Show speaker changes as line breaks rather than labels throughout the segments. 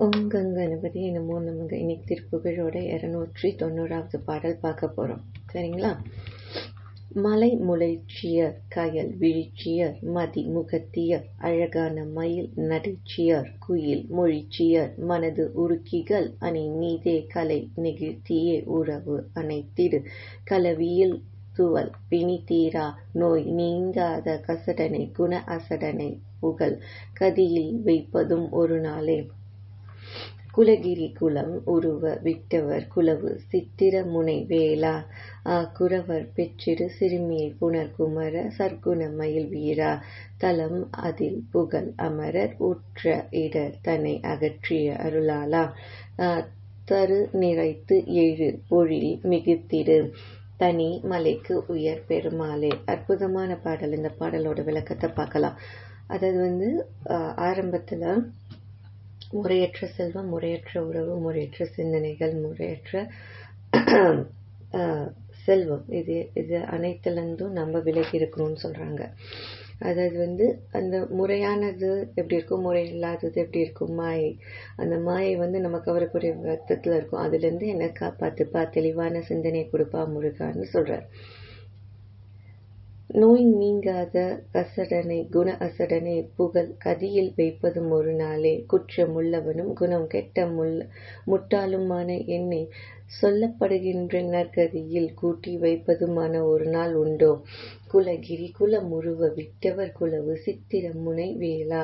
ஓம் கங்கணபதி என்னமோ நமக்கு இன்னைக்கு திருப்புகழோட இரநூற்றி தொண்ணூறாவது பாடல் பார்க்க போகிறோம் சரிங்களா? மலை முளைச்சியர் கயல் விழிச்சியர் மதி முகத்தியர் அழகான மயில் நடிச்சியர் குயில் மொழிச்சியர் மனது உருக்கிகள் அணி நீதே கலை நெகிழ்த்தியே உறவு அனைத்திடு கலவியில் துவல் பிணி தீரா நோய் நீங்காத கசடனை குண அசடனை புகழ் கதியில் வைப்பதும் ஒரு நாளே குலகிரி குலம் உருவ விட்டவர் குலவு சித்திர முனை வேளா குறவர் பெற்றிரு சிறுமியை புனர்குமர சர்க்குண மயில் வீரா. தலம் அதில் புகழ் அமரர் உற்ற இடர் தன்னை அகற்றிய அருளாலா தரு நிறைத்து எழு பொழில் மிகுத்திரு. தனி மலைக்கு உயர் பெருமாளே. அற்புதமான பாடல். இந்த பாடலோட விளக்கத்தை பார்க்கலாம். அதாவது வந்து ஆரம்பத்தில் முறையற்ற செல்வம் முறையற்ற உறவு முறையற்ற சிந்தனைகள் முறையற்ற செல்வம். இது இது அனைத்துலேருந்தும் நம்ம விலகி இருக்கணும்னு சொல்கிறாங்க அதாவது வந்து அந்த முறையானது எப்படி இருக்கும் முறை இல்லாதது எப்படி இருக்கும் மாயை. அந்த மாயை வந்து நம்ம கவரக்கூடிய விதத்தில் இருக்கும். அதுலேருந்து என்னை காப்பாற்றுப்பா தெளிவான சிந்தனை கொடுப்பா முருகான்னு சொல்கிறார் நோய் நீங்காத கசடனை குண அசடனை புகழ் கதியில் வைப்பதும் ஒரு நாளே. குற்றமுள்ளவனும் குணம் கெட்ட முட்டாளுமான என்னை சொல்லப்படுகின்ற நற்கதியில் கூட்டி வைப்பதுமான ஒரு நாள் உண்டோ? குலகிரி குலமுருவ விட்டவர் குலவு சித்திர முனை வேளா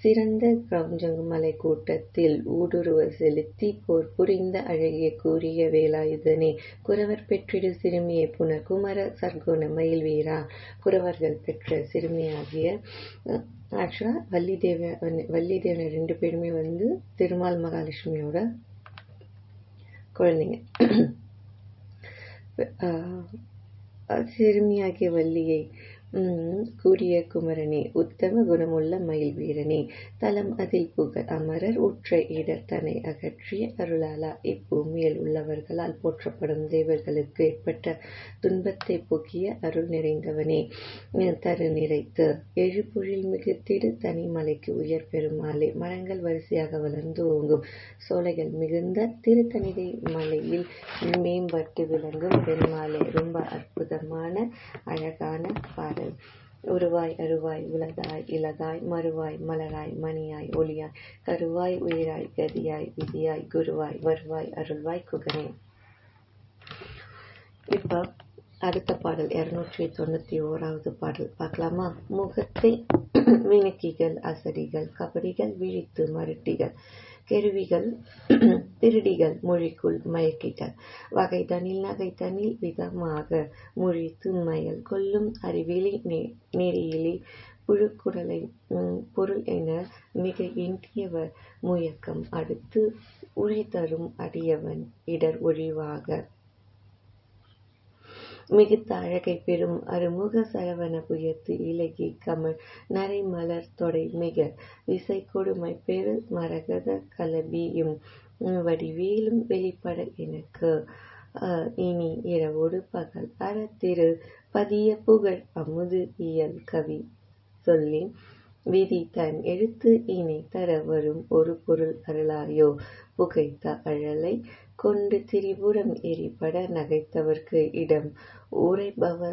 சிறந்த கிரௌஞ்சமலை கூட்டத்தில் ஊடுருவ செலுத்தி போர் புரிந்த அழகிய கூறிய இதனை! குறவர் பெற்றிடு சிறுமியை புனர் குமர சர்க்குண மயில் வீரா குறவர்கள் பெற்ற சிறுமியாகிய ஆக்சுவலாக வள்ளிதேவ தேவ ரெண்டு பேருமே வந்து திருமால் மகாலட்சுமியோட कर लेंगे फिर கூறிய குமரனே உத்தம குணமுள்ள மயில் வீரனே தலம் அதில் புகழ் அமரர் உற்ற இடர் தன்னை அகற்றிய அருளாலா இப்பூமியில் உள்ளவர்களால் போற்றப்படும் தேவர்களுக்கு ஏற்பட்ட துன்பத்தை போக்கிய அருள் நிறைந்தவனே தரு நிறைத்து. எழுபொழில் மிகுத்திடு தனி மலைக்கு உயர் பெருமாளே மரங்கள் வரிசையாக வளர்ந்து ஓங்கும் சோலைகள் மிகுந்த திருத்தணிகை மலையில் மேம்பட்டு விளங்கும் பெருமாளே. ரொம்ப அற்புதமான அழகான பாடல். உருவாய் அருவாய் உலதாய் இலதாய் மறுவாய் மலராய் மணியாய் ஒளியாய் கருவாய் உயிராய் கதியாய் விதியாய் குருவாய் வருவாய் அருள்வாய் குகனே. இப்ப அடுத்த பாடல் இருநூற்றி தொண்ணூத்தி ஓராவது பாடல். பார்க்கலாமா? முகத்தை மினுக்கிகள் அசடிகள் கபடிகள் விழித்து மருட்டிகள் கெருவிகள் திருடிகள் மொழிக்குள் மயக்கிகள் வகை தனில் நகை தனில் விதமாக முழித்து மயல் கொல்லும் அறிவிலி நெறியிலி புழுக்குடலை பொருள் என மிக எண்ணியவர் முயக்கம். அடுத்து உழி தரும் அடியவன் இடர் ஒழிவாக மிகுத்த அழகை பெறும் அருமுக சரவண புயத்து இலகி கமல் நரை மலர் தொடை மிக விசை கொடுமை பெரு மரகத கலபியும் வடிவேலும் வெளிப்பட எனக்கு. இனி இரவோடு பகல் அறத்திரு பதிய புகழ் அமுது இயல் கவி. சொல்லி விதி தன் எழுத்து இணை தர வரும் ஒரு பொருள் அருளாயோ புகைத்த அழலை கொண்டு திரிபுரம் எரிபட நகைத்தவர்க்கு இடம். உரைபவர்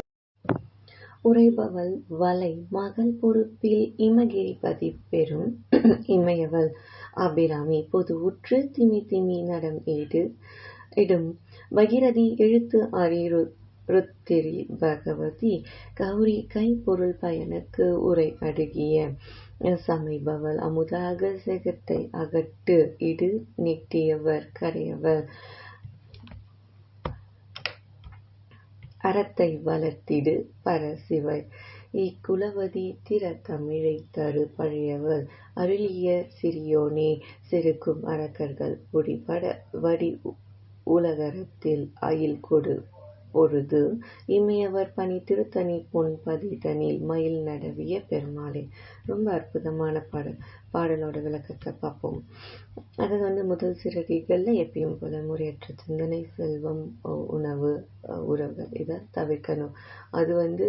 உரைபவள் வலை மகள் பொறுப்பில் இமகிரிபதி பெறும் இமையவள் அபிராமி பொது உற்று திமி திமி நடம் ஈடு இடும். பகிரதி எழுத்து அறிரு ருத்திரி பகவதி கௌரி கைப்பொருள் பயனுக்கு உரை அடுகிய சமைபவள் அமுதாக சிகத்தை அகட்டு இடு நெட்டியவர் கரையவர். அறத்தை வளர்த்திடு பரசிவை இக்குலவதி திற தமிழை தரு பழையவள். அருளிய சிறியோனே செருக்கும் அரக்கர்கள் புடிபட வடி உலகரத்தில் அயில் கொடு பொழுது இமையவர் பணி திருத்தணி பொன் பதிதனில் மயில் நடவிய பெருமாளே. ரொம்ப அற்புதமான பாடல். பாடலோட விளக்கத்தை பார்ப்போம். அது வந்து முதல் சிறகிகளில் எப்பயும் போல முறையற்ற சிந்தனை செல்வம் உணவு உறவுகள் இதை தவிர்க்கணும். அது வந்து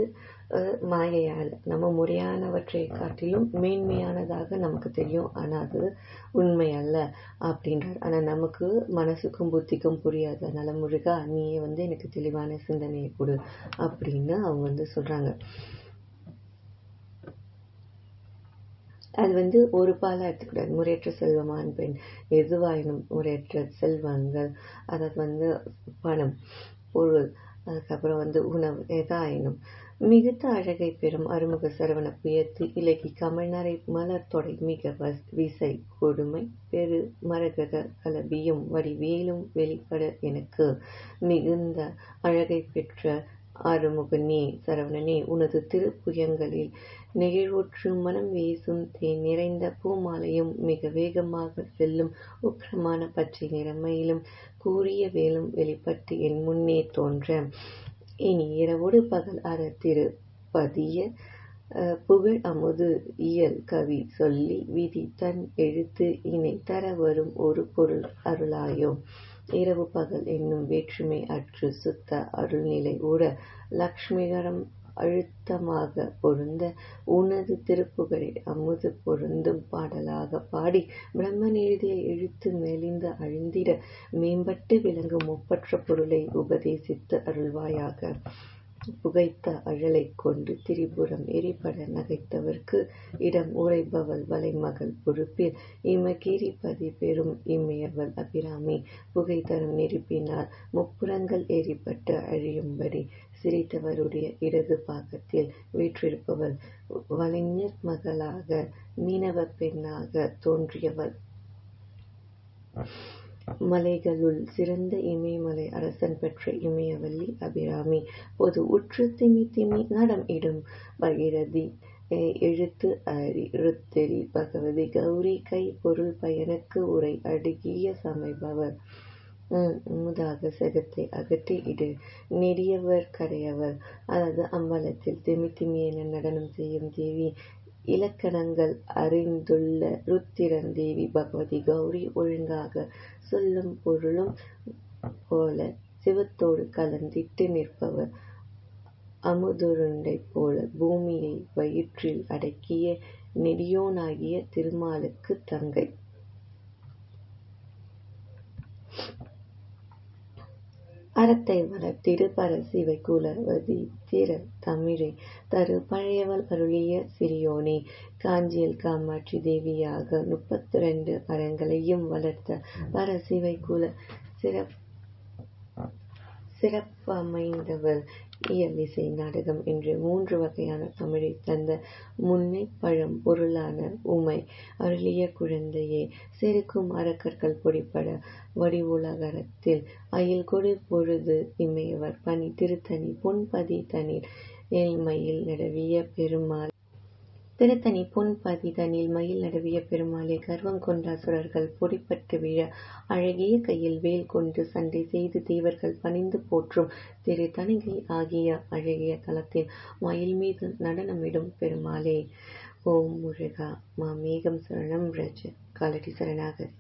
மாயையால் நம்ம முறையானவற்றை காட்டிலும் மேன்மையானதாக நமக்கு தெரியும். ஆனால் அது உண்மை அல்ல அப்படின்றார். ஆனால் நமக்கு மனசுக்கும் புத்திக்கும் புரியாது. அதனால முருகா நீயே வந்து எனக்கு தெளிவான சிந்தனையை கொடு அப்படின்னு அவங்க வந்து சொல்கிறாங்க அது வந்து ஒரு பாலாக எடுத்துக்கூடாது. முறையற்ற செல்வமான பெண் எதுவாயினும் முறையற்ற செல்வங்கள் அதாவது வந்து பணம் பொருள் அதுக்கப்புறம் வந்து உணவு எதாயினும். மிகுத்த அழகை பெறும் அருமுக சரவண புயத்து இலகி கமழ்நரை மலர் தொடை மிக விசை கொடுமை பெரு மரகத கலபியும் வடிவேலும் வெளிப்பட எனக்கு மிகுந்த அழகை பெற்ற ஆறுமுகனே சரவணனே உனது திருப்புயங்களில் நெகிழ்வுற்று மனம் வீசும் தேன் நிறைந்த பூமாலையும் மிக வேகமாக செல்லும் உக்கிரமான பச்சை நிறமையிலும் கூறிய வேலும் வெளிப்பட்டு என் முன்னே தோன்ற. இனி இரவோடு பகல் அற திரு பதிய அஹ், புகழ் அமுது இயல் கவி சொல்லி விதி தன் எழுத்து இணை தர வரும் ஒரு பொருள் அருளாயோ. இரவு பகல் என்னும் வேற்றுமை அற்று சுத்த அருள்நிலை கூட லக்ஷ்மிகரம் அழுத்தமாக பொருந்த உனது திருப்புகழை அமுது பொருந்தும் பாடலாக பாடி பிரம்மன் எழுதிய எழுத்து மெலிந்து அழிந்திட மேம்பட்டு விளங்கும் ஒப்பற்ற பொருளை உபதேசித்து அருள்வாயாக. புகைத்த அழலைக் கொண்டு திரிபுரம் எரிபட நகைத்தவர்க்கு இடம் உரைபவள் வலைமகள் பொறுப்பில். இமகிரிபதி பெரும் இம்மையவள் அபிராமி. புகை தரும் நெருப்பினால் முப்புறங்கள் எரிபட்டு அழியும்படி சிரித்தவருடைய இடது பாகத்தில் வீற்றிருப்பவள் வலைஞர் மகளாக மீனவ பெண்ணாக தோன்றியவள். மலைகளுள் சிறந்த இமயமலை அரசன் பெற்ற இமயவல்லி அபிராமி. பொது உற்று திமி திமி நடம் இடும். பகிரதி எழுத்து அறி ருத்திரி பகவதி கௌரி கை பொருள் பயனுக்கு உரை அடுகிய சமைபவர். உம் முதாக செகத்தை அகற்றி இடு. நெடியவர் கடையவர் அதாவது அம்பலத்தில் திமி திமி என நடனம் செய்யும் தேவி. இலக்கணங்கள் அறிந்துள்ள ருத்திரன் தேவி பகவதி கௌரி ஒழுங்காக சொல்லும் பொருளும் போல சிவத்தோடு கலந்திட்டு நிற்பவர். அமுதுருண்டை போல பூமியை வயிற்றில் அடக்கிய நெடியோனாகிய திருமாலுக்கு தங்கை. அறத்தை வளர்த்திடு பரசிவை குலவதி திற தமிழை தரு பழையவள் அருளிய சிறியோனே. காஞ்சியில் காமாட்சி தேவியாக முப்பத்தி ரெண்டு அறங்களையும் வளர்த்த பரசிவை குல சிறப்பு சிறப்பமைந்தவர் இயலிசை நாடகம் என்று மூன்று வகையான தமிழை தந்த முன்னை பழம் பொருளான உமை அருளிய குழந்தையே செருக்கும் அறக்கற்கள் பொடிப்பட வடிவுலகரத்தில் அயில் கொடு பொழுது இமையவர் பனி திருத்தணி பொன்பதி தனி ஏழ்மையில் நடவிய பெருமாள் திருத்தணி பொன் பதிதனில் மயில் நடுவிய பெருமாளே கர்வம் கொண்ட அசுரர்கள் பொடிப்பட்டு விழ அழகிய கையில் வேல் கொண்டு சண்டை செய்து தேவர்கள் பணிந்து போற்றும் திரு தணிகை ஆகிய அழகிய தலத்தில் மயில் மீது நடனமிடும் பெருமாளே. ஓம் முருகா. மா மேகம் சரணம் ரஜ. காலடி சரணாகதி.